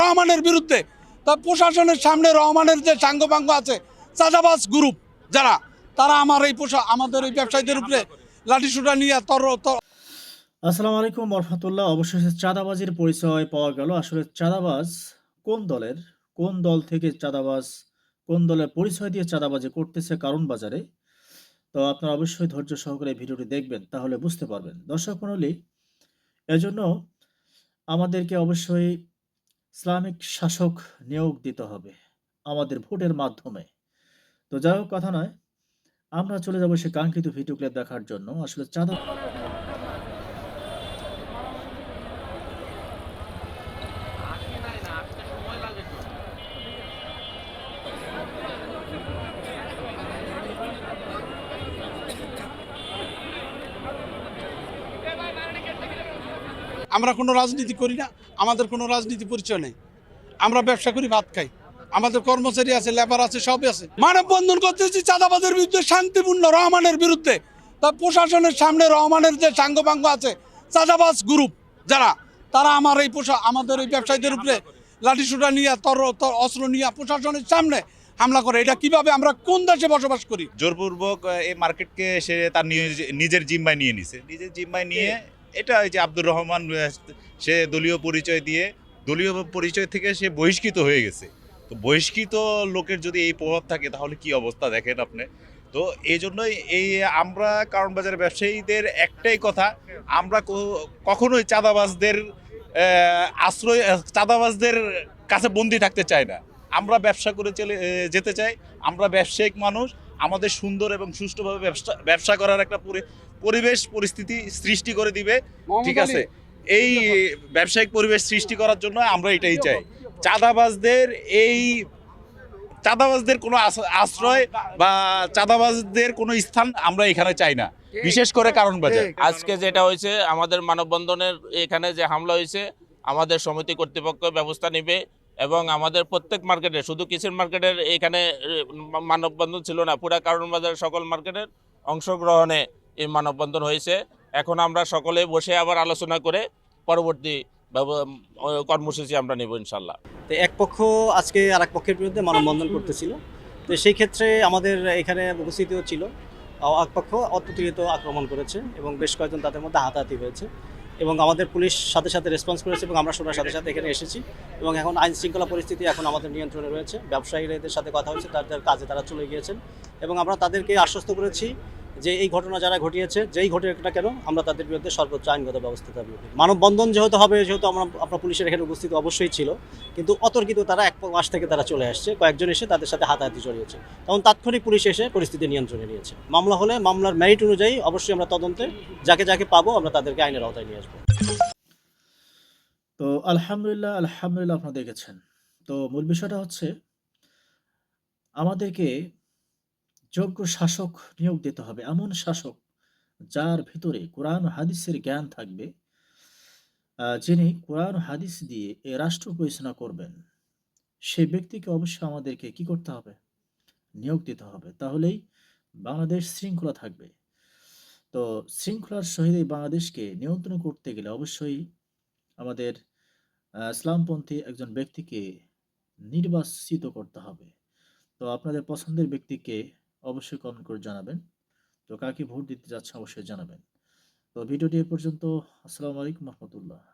রহমানের বিরুদ্ধে। তা প্রশাসনের সামনে রহমানের যে সাঙ্গপাঙ্গ আছে, চাঁদাবাজ গ্রুপ যারা, তারা আমার এই পোশা, আমাদের এই ব্যবসায়ীদের উপরে লাঠিসুটা নিয়ে তর আসসালামু আলাইকুম রহমতুল্লাহ অবশেষে চাঁদাবাজির পরিচয় পাওয়া গেল। আসলে চাঁদাবাজ কোন দলের? কোন দল থেকে চাঁদাবাজ? কোন দলের পরিচয় দিয়ে চাঁদাবাজি করতেছে কারণ বাজারে তো আপনারা অবশ্যই ধৈর্য সহকারে ভিডিওটি দেখবেন, তাহলে বুঝতে পারবেন। দর্শক মণ্ডলী, এজন্য আমাদেরকে অবশ্যই ইসলামিক শাসক নিয়োগ দিতে হবে আমাদের ভোটের মাধ্যমে। তো যাই হোক, কথা নয়, আমরা চলে যাব সে কাঙ্ক্ষিত ভিডিও ক্লিপ দেখার জন্য। আসলে চাঁদা আমরা কোনো রাজনীতি করি না আমাদের কোনো রাজনীতি পরিচয় নেই। আমরা ব্যবসা করি ভাত খাই। আমাদের কর্মচারী আছে লেবার আছে সবই আছে। মানব বন্ধন করতেছি চাঁদাবাদের বিরুদ্ধে শান্তিপূর্ণ রহমানের বিরুদ্ধে। তা প্রশাসনের সামনে রহমানের যে সাঙ্গপাঙ্গ আছে চাঁদাবাজ গ্রুপ যারা তারা আমার এই পোশা আমাদের এই ব্যবসায়ীদের উপরে লাঠিসুটা নিয়ে তর তর- অস্ত্র নিয়ে প্রশাসনের সামনে হামলা করে। এটা কীভাবে আমরা কোন দেশে বসবাস করি? জোরপূর্বক এই মার্কেটকে সে তার নিজ- নিজের জিম্মায় নিয়ে নিছে। নিজের জিম্মায় নিয়ে এটা এই যে আব্দুর রহমান সে দলীয় পরিচয় দিয়ে, দলীয় পরিচয় থেকে সে বহিষ্কৃত হয়ে গেছে। তো বহিষ্কৃত লোকের যদি এই প্রভাব থাকে, তাহলে কি অবস্থা দেখেন আপনি? তো এই জন্যই এই আমরা কারণ বাজারের ব্যবসায়ীদের একটাই কথা, আমরা কখনোই চাঁদাবাজদের আশ্রয়, চাঁদাবাজদের কাছে বন্দি থাকতে চাই না। আমরা ব্যবসা করে চলে যেতে চাই, আমরা ব্যবসায়িক মানুষ আমাদের সুন্দর এবং সুষ্ঠুভাবে ব্যবসা ব্যবসা করার একটা পরিবেশ পরিস্থিতি সৃষ্টি করে দিবে। ঠিক আছে? এই ব্যবসায়িক পরিবেশ সৃষ্টি করার জন্য আমরা এটাই চাই। চাঁদাবাজদের এই চাঁদাবাজদের কোনো আশ্রয় বা চাঁদাবাজদের কোনো স্থান আমরা এখানে চাই না। বিশেষ করে কারণ বাজার আজকে যেটা হয়েছে আমাদের মানববন্ধনের এখানে যে হামলা হয়েছে আমাদের সমিতি কর্তৃপক্ষ ব্যবস্থা নেবে। এবং আমাদের প্রত্যেক মার্কেটে, শুধু কিচেন মার্কেটের এখানে মানববন্ধন ছিল না, পুরা কারণ বাজার সকল মার্কেটের অংশগ্রহণে এই মানববন্ধন হয়েছে। এখন আমরা সকলে বসে আবার আলোচনা করে পরবর্তী কর্মসূচি আমরা নেব ইনশাল্লাহ। তো এক পক্ষ আজকে আর এক পক্ষের বিরুদ্ধে মানববন্ধন করতেছিল। তো সেই ক্ষেত্রে আমাদের এখানে উপস্থিতিও ছিল। এক পক্ষ আক্রমণ করেছে এবং বেশ কয়েকজন তাদের মধ্যে হাতাহাতি হয়েছে। এবং আমাদের পুলিশ সাথে সাথে রেসপন্স করেছে এবং আমরা শোনার সাথে সাথে এখানে এসেছি। এবং এখন আইন শৃঙ্খলা পরিস্থিতি এখন আমাদের নিয়ন্ত্রণে রয়েছে। ব্যবসায়ীদের সাথে কথা হয়েছে তাদের কাজে তারা চলে গিয়েছেন। এবং আমরা তাদেরকে আশ্বস্ত করেছি যে এই ঘটনা যারা ঘটিয়েছে, যেই ঘটুক না কেন, আমরা তাদের বিরুদ্ধে সর্বোচ্চ আইনগত ব্যবস্থা দাবি মানববন্ধন যেহেতু হবে, যেহেতু আমরা আপনার পুলিশের এখানে উপস্থিত অবশ্যই ছিল। কিন্তু অতর্কিত তারা এক মাস থেকে তারা চলে আসছে। কয়েকজন এসে তাদের সাথে হাতাহাতি জড়িয়েছে। তখন তাৎক্ষণিক পুলিশ এসে পরিস্থিতি নিয়ন্ত্রণে নিয়েছে। মামলা হলে মামলার মেরিট অনুযায়ী অবশ্যই আমরা তদন্তে যাকে যাকে পাবো, আমরা তাদেরকে আইনের আওতায় নিয়ে আসব। তো আলহামদুলিল্লাহ আলহামদুলিল্লাহ আপনারা দেখেছেন। তো মূল বিষয়টা হচ্ছে, আমাদেরকে যোগ্য শাসক নিয়োগ দিতে হবে। এমন শাসক যার ভিতরে কোরআন হাদিসের জ্ঞান থাকবে যিনি কোরআন হাদিস দিয়ে এ রাষ্ট্র পরিচালনা করবেন সেই ব্যক্তিকে অবশ্যই আমাদেরকে কি করতে হবে? নিয়োগ দিতে হবে। তাহলেই বাংলাদেশ শৃঙ্খলা থাকবে। তো শৃঙ্খলার সহিত এই বাংলাদেশকে নিয়ন্ত্রণ করতে গেলে অবশ্যই আমাদের ইসলামপন্থী একজন ব্যক্তিকে নির্বাচিত করতে হবে। তো আপনাদের পছন্দের ব্যক্তিকে অবশ্যই কমেন্ট করে জানাবেন। তো কাকে ভোট দিতে যাচ্ছে অবশ্যই জানাবেন। তো ভিডিওটি এ পর্যন্ত, আসসালামু আলাইকুম রহমতুল্লাহ।